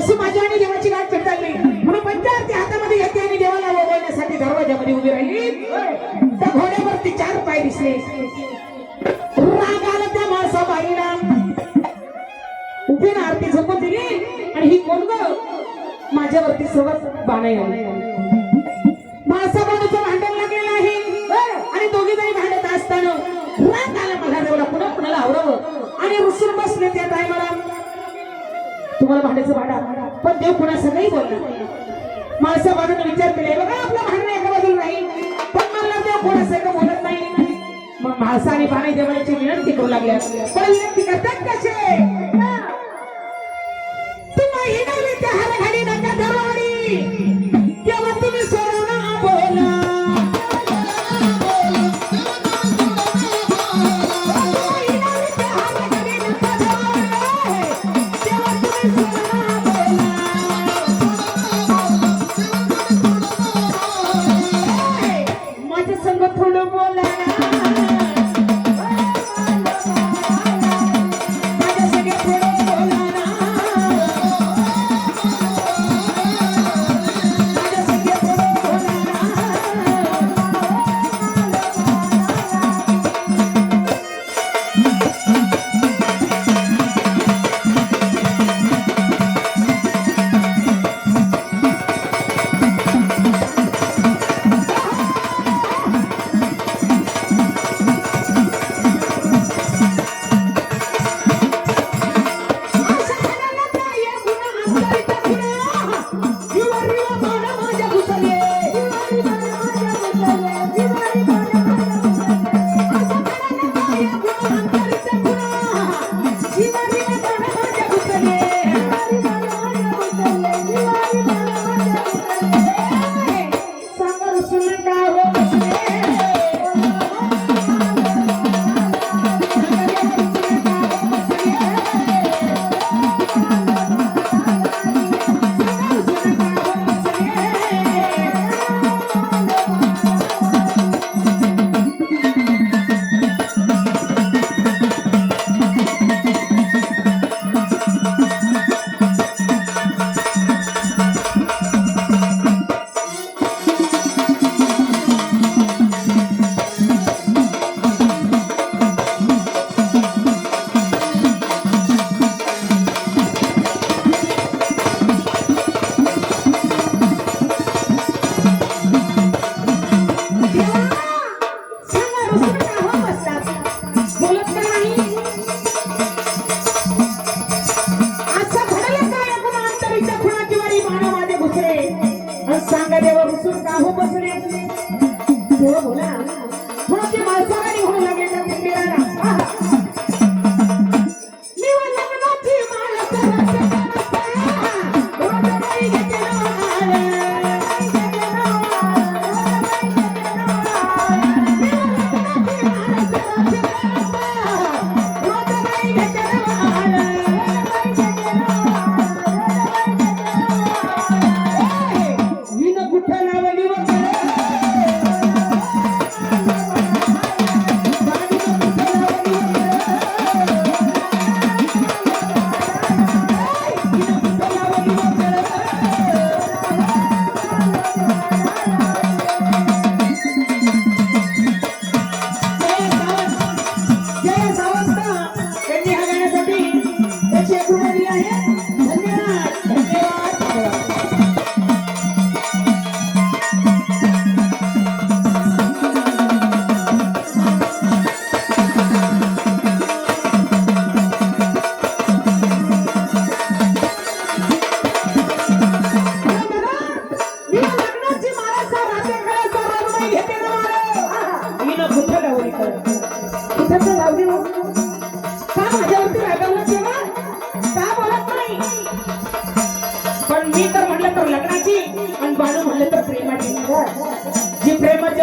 जशी माझी आणि देवाची गाठ पेटाळली म्हणून पंचारती हातामध्ये येते आणि देवाला वगळण्यासाठी दरवाजामध्ये उभी राहिली. त्या घोड्यावरती चार पाय दिसले. राग आला त्या माणसा बाईला. उभी ना आरती झोपून दिली आणि ही कोण ग माझ्यावरती सर्वच बाणाई आली तुम्हाला भांडायचं भांडा. पण देव कुणा सगळी बोलला. माणसा बाजूने विचार केले बघा आपलं भांडणं एका बाजूला नाही पण मला देव कोणा सगळं बोलत नाही. मग माणसा आणि बाणी देवाची विनंती करू लागल्या. पण विनंती करतात कसे? तुम्ही त्या हार घाली नका दरवाडी बोलत de prema de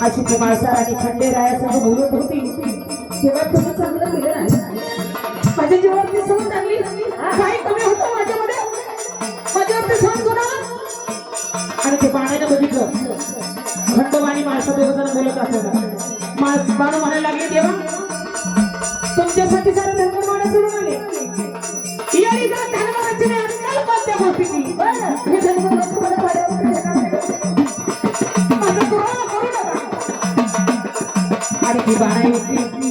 अशी ती माणसा आणि खंडेरायासह बोलत होती. तेव्हा तुम्ही चांगलं केलं नाही. माझ्या जीवनात मी सहज काय मित्र खंडोबानी माणसा बोलत असत माणस म्हणायला लागले तुमच्यासाठी सारा धर्मवाडा सोडून आणि ती बाणा